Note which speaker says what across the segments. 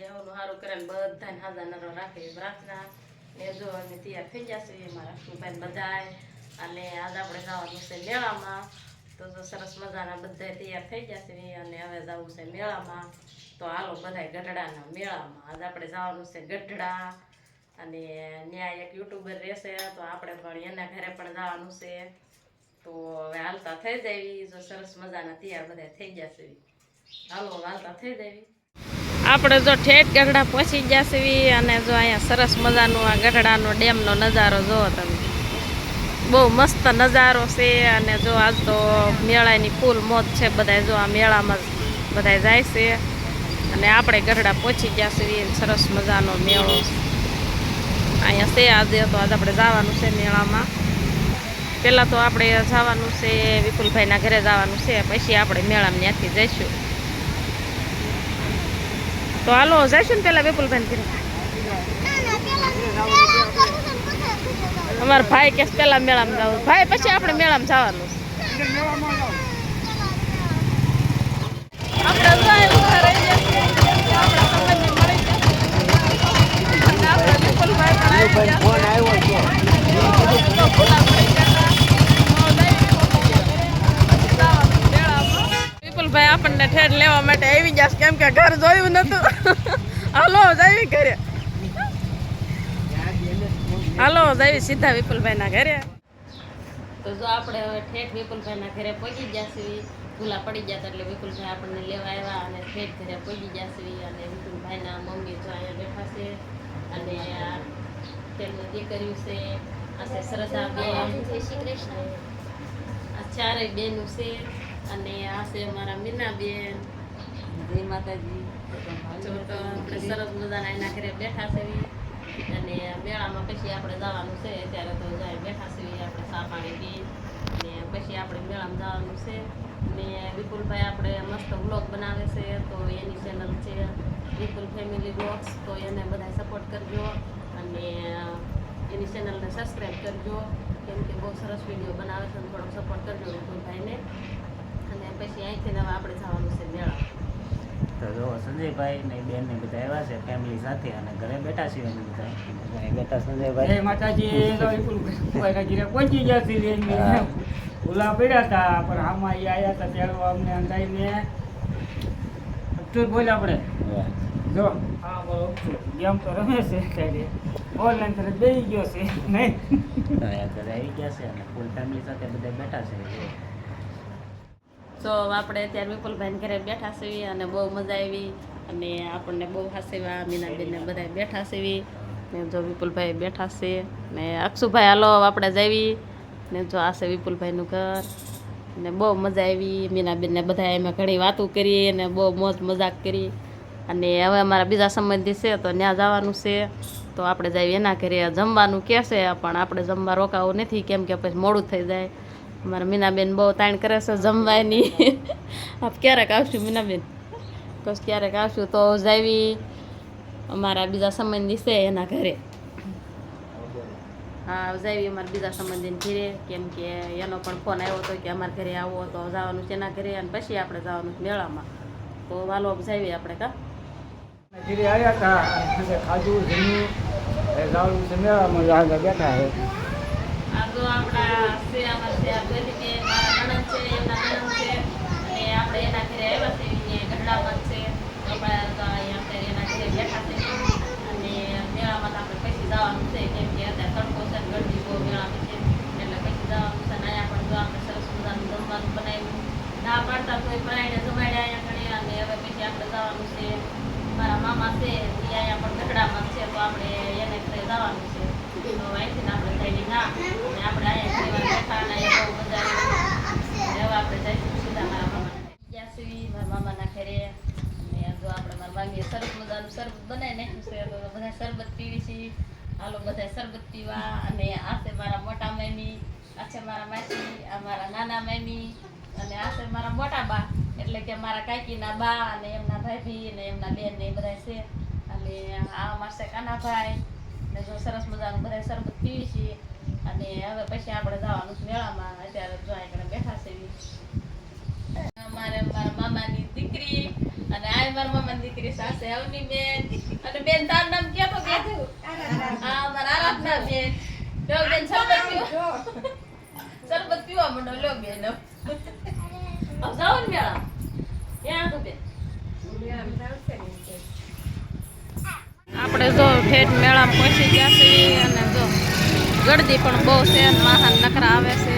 Speaker 1: છોકરાને બધાને હાજર નરો રાખે પ્રાર્થના ને જો અમે તૈયાર થઈ જશે મારા ભાઈ બધાય. અને આજ આપણે જવાનું છે મેળામાં. તો જો સરસ મજાના બધા તૈયાર થઈ જશે અને હવે જવું છે મેળામાં. તો હાલો બધાય ગઢડાના મેળામાં. આજ આપણે જવાનું છે ગઢડા. અને ત્યાં એક યુટ્યુબર રહેશે, તો આપણે પણ એના ઘરે પણ જવાનું છે. તો હવે હાલતા થઈ જાય જો સરસ મજાના તૈયાર બધા થઈ જશે હાલો, હાલતા થઈ જાય આપણે જો ઠેઠ ગઢડા પહોંચી ગયા છીએ અને જો અહીંયા સરસ મજાનો આ ગઢડાનો ડેમનો નજારો જુઓ તમે. બહુ મસ્ત નજારો છે અને જો આજ તો મેળાની ફૂલ મોત છે બધા જો આ મેળામાં બધા જાય છે. અને આપણે ગઢડા પહોંચી ગયા છીએ સરસ મજાનો મેળો અહીંયા છે આજે તો આજે આપણે જવાનું છે મેળામાં. પહેલાં તો આપણે જવાનું છે વિપુલભાઈના ઘરે જવાનું છે, પછી આપણે મેળામાં ત્યાંથી જઈશું. તો હાલો, જઈશું ને પેલા વિપુલભાઈ ઘરે. અમારા ભાઈ કે પેલા મેળામાં જવું. ભાઈ, પછી આપણે મેળામાં જવાનું આપણે તો અહીં ઊભા રહી ગયા છીએ. આપણા સંબંધી મળી ગયા. અને આપણા વિપુલભાઈ પણ આવી ગયા.
Speaker 2: ફોન આવ્યો છે
Speaker 1: તો ભૂલા પડી ગયા હતા. મેળામાં. વિપુલભાઈ આપણને ઠેર લેવા માટે આવી ગયા કેમ કે ઘર જોયું નતું. હાલો જાવી ઘરે. હાલો જાવી સીધા વિપુલભાઈના ઘરે. તો જો આપણે હવે ઠેઠ વિપુલભાઈના ઘરે પહોંચી છીએ. ભૂલા પડી ગયા એટલે વિપુલભાઈ આપણને લેવા આવ્યા અને ઠેઠ ઘરે પહોંચી છીએ અને વિપુલભાઈના મમ્મી જો અહીંયા બેઠા છે અને આ દીકર્યું છે. આ છે શ્રદ્ધા બેન જય શ્રી કૃષ્ણ આ ચારેય બેનું છે. અને આ છે અમારા મીનાબેન.
Speaker 2: જય માતાજી.
Speaker 1: સરસ મજાના એના ઘરે બેઠા છે અને મેળામાં પછી આપણે જવાનું છે ત્યારે તો જાય બેઠા છે આપણે ચા પાણી પી. ને પછી આપણે મેળામાં જવાનું છે. ને વિપુલભાઈ આપણે મસ્ત વ્લોગ બનાવે છે તો એની ચેનલ છે વિપુલ ફેમિલી બ્લોગ્સ તો એને બધા સપોર્ટ કરજો. અને એની ચેનલને સબસ્ક્રાઈબ કરજો. કેમ કે બહુ સરસ વીડિયો બનાવે છે અને થોડોક સપોર્ટ કરજો વિપુલભાઈને. અને પછી અહીંથી હવે આપણે જવાનું છે મેળા.
Speaker 2: તો જો સંજયભાઈ ને બેન ને બધા આવ્યા છે ફેમિલી સાથે અને ઘરે બેઠા છે અમે બધા. બેઠા સંજયભાઈ.
Speaker 3: જય માતાજી પહોંચી ગયા
Speaker 2: છે.
Speaker 3: ભૂલા પડ્યા હતા પણ આમાં એ આવ્યા હતા ત્યારે અમને અંદાઈને તું બોલ આપણે. જો હા બોલો ગેમ તો રમે છે ત્યારે ઓનલાઈન તરફ બેસી ગયો છે નહીં?
Speaker 2: ઘરે આવી ગયા છે અને ફૂલ ફેમિલી સાથે બધા બેઠા છે.
Speaker 1: તો આપણે અત્યારે વિપુલભાઈને ઘરે બેઠા છીએ અને બહુ મજા આવી. અને આપણને બહુ હાસેવા મીનાબેનને બધા બેઠા સીવી ને જો વિપુલભાઈ બેઠા છે ને અક્ષુભાઈ હાલો આપણે જાવી ને જો આ છે વિપુલભાઈનું ઘર. ને બહુ મજા આવી. મીનાબેનને બધા એમાં ઘણી વાતો કરી અને બહુ મોજ મજાક કરી. અને હવે અમારા બીજા સંબંધી છે તો ત્યાં જવાનું છે. તો આપણે જઈએ એના ઘરે જમવાનું કહેશે પણ આપણે જમવા રોકાવું નથી, કેમ કે પછી મોડું થઈ જાય. અમારા મીનાબેન બહુ તાણ કરે છે જમવાની. આપ ક્યારેક આવશું મીનાબેન? બસ ક્યારેક આવશું તો જાવી અમારા બીજા સંબંધી છે એના ઘરે. હા જાવી અમારા બીજા સંબંધીને ઘરે કેમ કે એનો પણ ફોન આવ્યો હતો કે અમારા ઘરે આવો તો જવાનું છે એના ઘરે અને પછી આપણે જવાનું છે મેળામાં. તો વાલો જાવી આપણે કા?
Speaker 3: ઘરે આવ્યા હતા ખાધું જમ્યું જવાનું છે મેળામાં બેઠા છે.
Speaker 1: આ તો આપણા અમારા છે અને આપણે એના ઘરે આવ્યા છે છે. એના ઘરે બેઠા છે. અને મેળામાં તો આપણે પછી જવાનું છે, કેમ અત્યારે તડકો છે ગરદી બહુ મેળામાં છે. એટલે પછી જવાનું છે અહીંયા પણ જો આપણે સરસ મજાનું જમવાનું બનાવ્યું. ના પાડતા કોઈ પરાયણે જમાડ્યા અહીંયા અને હવે આપણે જવાનું છે. મારા મામા છે એ અહીંયા પણ ગઢડામાં જ છે તો આપણે એને ઘરે જવાનું છે તો અહીંથી આપણે જઈને ના અને આપણે અહીંયા ઘણી વાર બેઠા અને અહીંયા બહુ મજા આવી અને હવે આપણે જઈશું સીધા મારા મામાના ઘરે. ગયા છીએ મારા મામાના ઘરે અને જો આપણે મારા મામીએ સરસ મજાનું શરબત બનાવી છે બધા શરબત પીવી છીએ હાલો, બધા શરબત પીવા અને આ છે મારા મોટા મામી, આ છે મારા માસી, આ મારા નાના મામી અને આ છે મારા મોટા બા. એટલે કે મારા કાકીના બા અને એમના ભાભી અને એમના બેન ને બધા છે. અને આ અમારા છે કાનાભાઈ. ને જો સરસ મજાનું બધા શરબત પીવી છીએ અને હવે પછી આપણે જવાનું છે મેળામાં. અત્યારે જો બેઠા છે. અમારે મારા મામાની દીકરી મારા મામાની દીકરી સાસે અવની બેન. અને બેન તાર નામ કે તો બેઠું હા મારા આરાધના બેન. લો બેન શરબત પીવો. શરબત પીવા મંડો લો બેન. હવે જાઓ ને મેળા. ક્યાં તો બેન? આપણે જો ઠેઠ મેળામાં પહોંચી ગયા છીએ અને જો ગળદી પણ બહુ છે અને વાહન નકરા આવે છે.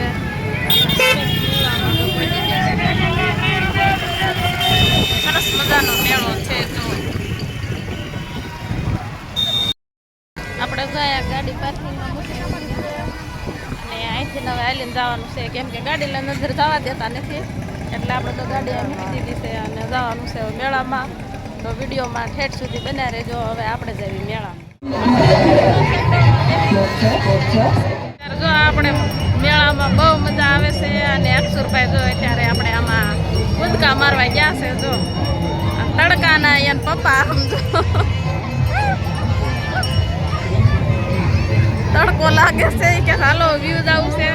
Speaker 1: મજાનો મેળો છે તો આપણે ગયા ગાડી પાર્કિંગમાં મૂકી અને અહીંથી હવે આવીને જવાનું છે. કેમ કે ગાડી લઈને અંદર જવા દેતા નથી. એટલે આપણે તો ગાડી મૂકી દીધી છે અને જવાનું છે મેળામાં. તો વિડીયોમાં ઠેઠ સુધી બન્યા રહેજો. હવે આપણે જઈએ ત્યારે જો આપણે મેળામાં બહુ મજા આવે છે અને અક્ષરભાઈ જોઈએ ત્યારે આપણે આમાં કૂદકા મારવા ગયા છે જો. તડકાના એન પપ્પા સમજો તડકો લાગે છે કે હાલો વ્યૂઝ છે.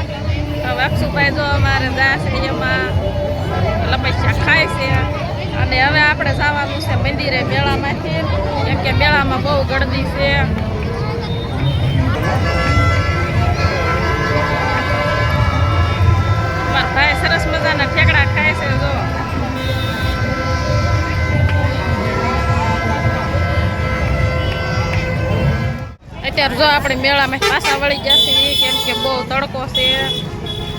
Speaker 1: હવે અક્ષુભાઈ જો અમારે છે એમાં. લપસ્યા ખાય છે. અને હવે આપણે જવાનું છે મંદિરે મેળામાંથી કેમ કે મેળામાં બહુ ગળદી છે. અત્યારે જો આપણે મેળામાં પાછા વળી ગયા છીએ, કેમ કે બહુ તડકો છે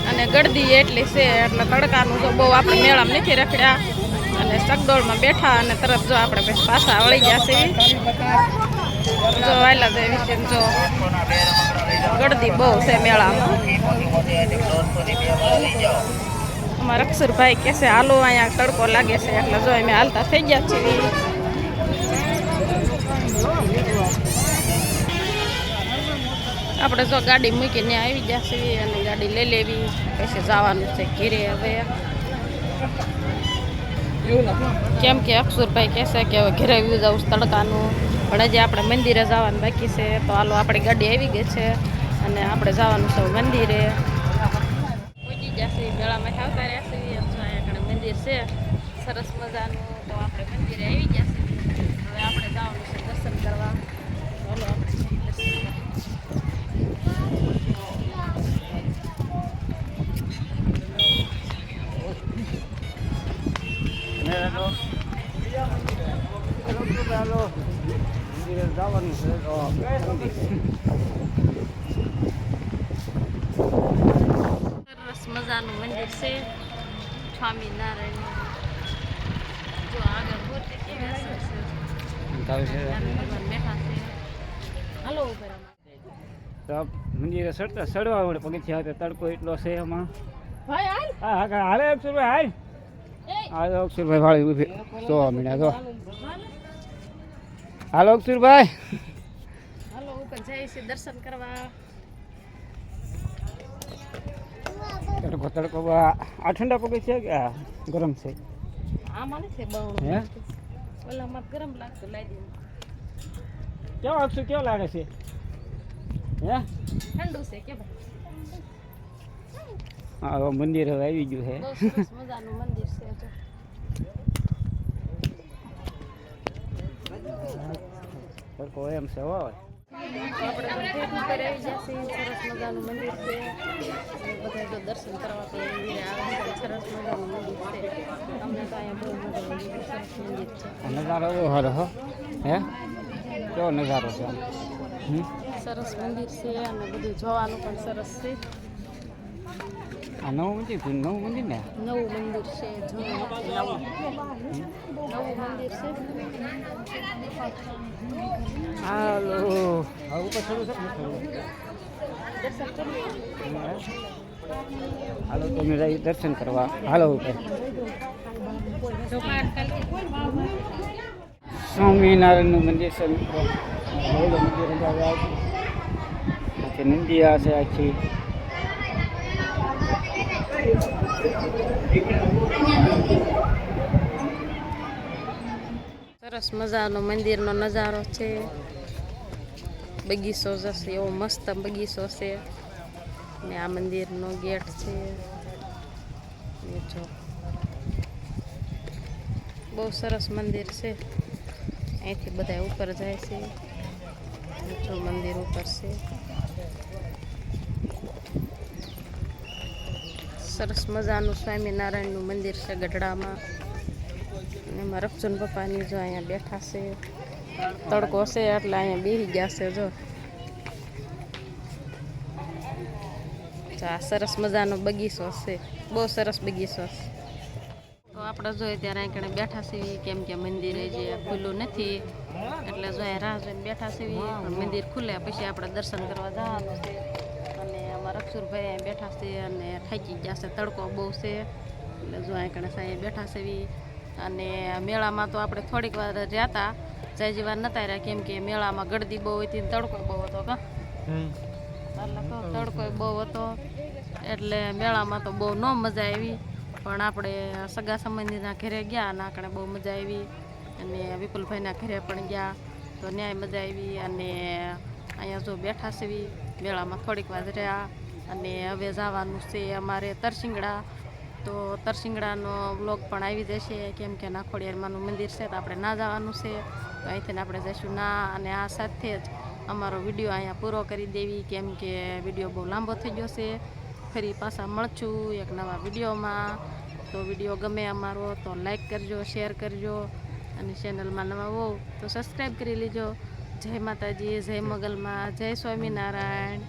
Speaker 1: અને ગળદી એટલી છે, એટલે તડકાનું જો બહુ આપણે મેળામાં નથી રખડ્યા. અને સગડોળમાં બેઠા અને તરત જો આપણે પછી પાછા વળી ગયા છીએ. જો વાયલા દેવી છે જો ગળદી બહુ છે મેળામાં. અમારા અક્ષરભાઈ કહે છે, હાલો, અહીંયા તડકો લાગે છે. એટલે જો અમે હાલતા થઈ ગયા છીએ. આપણે જો ગાડી મૂકીને આવી જશે અને ગાડી લઈ લેવી. પછી જવાનું છે ઘીરે હવે. કેમ કે અક્ષુરભાઈ કહેશે કે હવે ઘરે આવી જવું તડકાનું. પણ હજી આપણે મંદિરે જવાનું બાકી છે. તો હાલો, આપણી ગાડી આવી ગઈ છે અને આપણે જવાનું છે મંદિરે. પહોંચી જશે મેળામાં આવતા રહેશે. આગળ મંદિર છે. સરસ મજાનું. તો આપણે મંદિરે આવી જશે. હવે આપણે જવાનું છે દર્શન કરવા. ચાલો આપણે
Speaker 2: જવાનું છે
Speaker 1: સરસ મજાનું મંદિર છે. સ્વામિનારાયણ. જો આગળ મૂર્તિ કેવી છે. હાલો.
Speaker 3: તો મંદિરે ચડતા ચડવા પડે પગથિયા તો તડકો એટલો છે એમાં.
Speaker 1: ભાઈ હાલ.
Speaker 3: અક્ષરભાઈ હાલ. હાલો અક્ષરભાઈ વાળી ઊભી. સો મિનિટ તો હાલો અક્ષુરભાઈ.
Speaker 1: હાલો ઉપર જઈએ છીએ દર્શન કરવા.
Speaker 3: તડકો તડકો આ ઠંડા પગથિયા કે આ ગરમ છે?
Speaker 1: આમાં નથી બહુ.
Speaker 3: હે?
Speaker 1: ઓલામાં ગરમ લાગતું દે.
Speaker 3: કેવો અક્ષુ કેવો લાગે છે? હે?
Speaker 1: ઠંડુ છે કે ભાઈ?
Speaker 3: હા મંદિર હવે આવી ગયું છે.
Speaker 1: મજાનું મંદિર છે જો
Speaker 3: તડકો એમ છે હો
Speaker 1: આપણે મંદિર ઉપર આવી જશે સરસ મજાનું મંદિર છે એમ છે જો દર્શન કરવા
Speaker 3: નજારો એવો હર હે કેવો નજારો છે
Speaker 1: સરસ મંદિર છે અને બધું જોવાનું પણ સરસ છે
Speaker 3: આ નવું મંદિર છે, નવું મંદિર ને
Speaker 1: નવું મંદિર છે નવું મંદિર છે
Speaker 3: હાલો હા ઉપર શરૂ છે ને શરૂ?
Speaker 1: દર્શન કરીએ
Speaker 3: હાલો તમે દર્શન કરવા હાલો ઉપર સ્વામિનારાયણનું મંદિર છે મિત્રો. મંદિર નંદિયા છે આખી
Speaker 1: સરસ મજાનો મંદિરનો નજારો છે. બગીચો જશે, એવો મસ્ત બગીચો છે. ને આ મંદિરનો ગેટ છે. જો. બહુ સરસ મંદિર છે. અહીંથી બધા ઉપર જાય છે. જો મંદિર ઉપર છે. સરસ મજાનું સ્વામિનારાયણનું મંદિર છે ગઢડામાં. અને એમાં રક્ષણ પપ્પાની જો અહીંયા બેઠા છે. તડકો છે એટલે અહીંયા બેસી ગયા છે જો. તો આ સરસ મજાનો બગીચો છે. બહુ સરસ બગીચો છે. તો આપણે જોઈએ ત્યારે અહીં કણે બેઠા છીએ, કેમ કે મંદિરે જે ખુલ્લું નથી. એટલે જો અહીં રાહ જોઈને બેઠા છીએ, પણ મંદિર ખુલે, પછી આપણે દર્શન કરવા જવાનું છે. અને અમારા રક્ષુરભાઈ અહીં બેઠા છે અને થાકી ગયા છે તડકો બહુ છે. એટલે જો અહીં કણે અહીંયા બેઠા છે અને મેળામાં તો આપણે થોડીક વાર રહ્યા હતા. જય વાર નતા રહ્યા કેમ કે મેળામાં ગળદી બહુ હતી ને તડકો બહુ હતો કા. એટલે તડકો બહુ હતો. એટલે મેળામાં તો બહુ ન મજા આવી. પણ આપણે સગા સંબંધીના ઘરે ગયા અને આપણે બહુ મજા આવી. અને વિપુલભાઈના ઘરે પણ ગયા તો ન્યાય મજા આવી. અને અહીંયા જો બેઠા સેવી મેળામાં થોડીક વાર રહ્યા. અને હવે જવાનું છે અમારે તરસિંગડા. તો તરસિંગડાનો વ્લોગ પણ આવી જશે. કેમ કે નાખોડિયારમાંનું મંદિર છે, તો આપણે ના જવાનું છે. તો અહીંથી આપણે જઈશું ના, અને આ સાથે જ અમારો વીડિયો અહીંયા પૂરો કરી દેવી. કેમ કે વીડિયો બહુ લાંબો થઈ ગયો છે. ફરી પાછા મળશું એક નવા વિડીયોમાં. તો વીડિયો ગમે અમારો તો લાઈક કરજો, શેર કરજો, અને ચેનલમાં નવા હો તો સબસ્ક્રાઈબ કરી લેજો. જય માતાજી, જય મગલમાં, જય સ્વામિનારાયણ.